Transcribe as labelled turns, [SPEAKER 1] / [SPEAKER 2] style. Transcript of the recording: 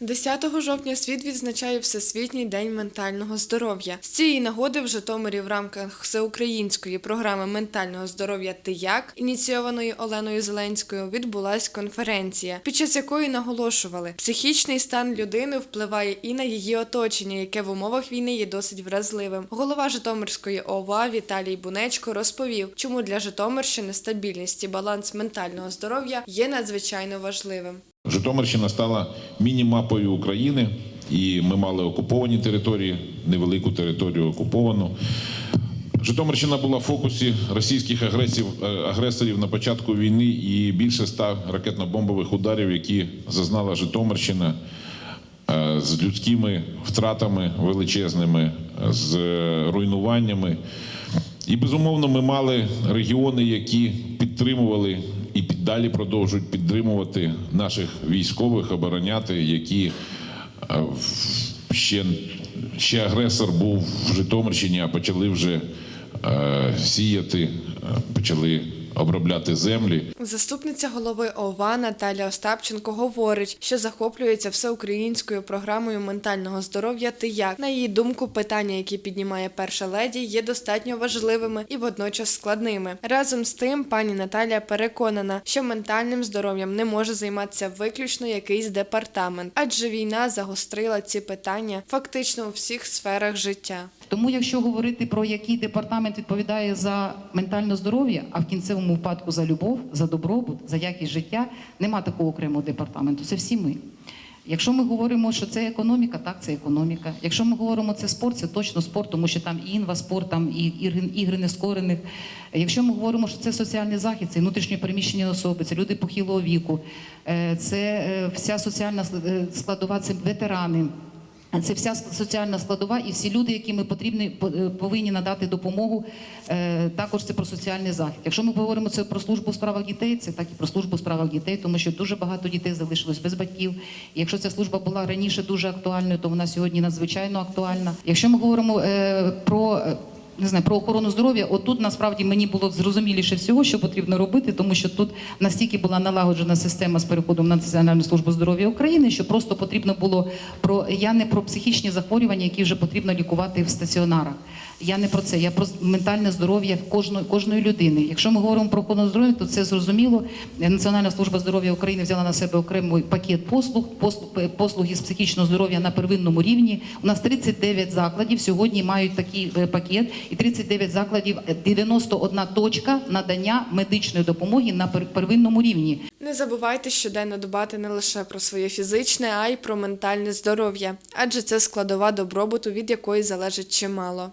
[SPEAKER 1] 10 жовтня світ відзначає Всесвітній день ментального здоров'я. З цієї нагоди в Житомирі в рамках всеукраїнської програми ментального здоров'я Ти як ініційованої Оленою Зеленською відбулась конференція, під час якої наголошували, психічний стан людини впливає і на її оточення, яке в умовах війни є досить вразливим. Голова Житомирської ОВА Віталій Бунечко розповів, чому для Житомирщини стабільність і баланс ментального здоров'я є надзвичайно важливим.
[SPEAKER 2] Житомирщина стала міні-мапою України, і ми мали окуповані території, невелику територію окуповану. Житомирщина була в фокусі російських агресів, е, агресорів на початку війни і більше ста ракетно-бомбових ударів, які зазнала Житомирщина е, з людськими втратами величезними, з руйнуваннями. І безумовно, ми мали регіони, які підтримували і піддалі продовжують підтримувати наших військових, обороняти, які е, ще, ще агресор був в Житомирщині, а почали вже е, сіяти, е, почали обробляти землі.
[SPEAKER 1] Заступниця голови ОВА Наталя Остапченко говорить, що захоплюється всеукраїнською програмою ментального здоров'я «Ти як». На її думку, питання, які піднімає перша леді, є достатньо важливими і водночас складними. Разом з тим, пані Наталя переконана, що ментальним здоров'ям не може займатися виключно якийсь департамент, адже війна загострила ці питання фактично у всіх сферах життя.
[SPEAKER 3] Тому, якщо говорити про який департамент відповідає за ментальне здоров'я, а в кінцевому випадку за любов, за добробут, за якість життя, нема такого окремого департаменту. Це всі ми. Якщо ми говоримо, що це економіка, так це економіка. Якщо ми говоримо це спорт, це точно спорт, тому що там і інваспорт, там і ігри, нескорених. Якщо ми говоримо, що це соціальний захист, це внутрішньо переміщені особи, це люди похилого віку, е, це е, вся соціальна е, складова, це ветерани. Це вся соціальна складова і всі люди, яким ми потрібні, по- е, повинні надати допомогу. е, Також це про соціальний захист. Якщо ми говоримо це про службу у справах дітей, це так і про службу у справах дітей, тому що дуже багато дітей залишилось без батьків. І якщо ця служба була раніше дуже актуальною, то вона сьогодні надзвичайно актуальна. Якщо ми говоримо е, про не знаю, про охорону здоров'я. Отут насправді мені було зрозуміліше всього, що потрібно робити, тому що тут настільки була налагоджена система з переходом на Національну службу здоров'я України, що просто потрібно було про я не про психічні захворювання, які вже потрібно лікувати в стаціонарах. Я не про це, я про ментальне здоров'я кожної кожної людини. Якщо ми говоримо про охорону здоров'я, то це зрозуміло. Національна служба здоров'я України взяла на себе окремий пакет послуг, послуг послуги з психічного здоров'я на первинному рівні. У нас 39 закладів сьогодні мають такий е, пакет, і 39 закладів, е, 91 точка надання медичної допомоги на пер- первинному рівні.
[SPEAKER 1] Не забувайте щоденно дбати не лише про своє фізичне, а й про ментальне здоров'я, адже це складова добробуту, від якої залежить чимало.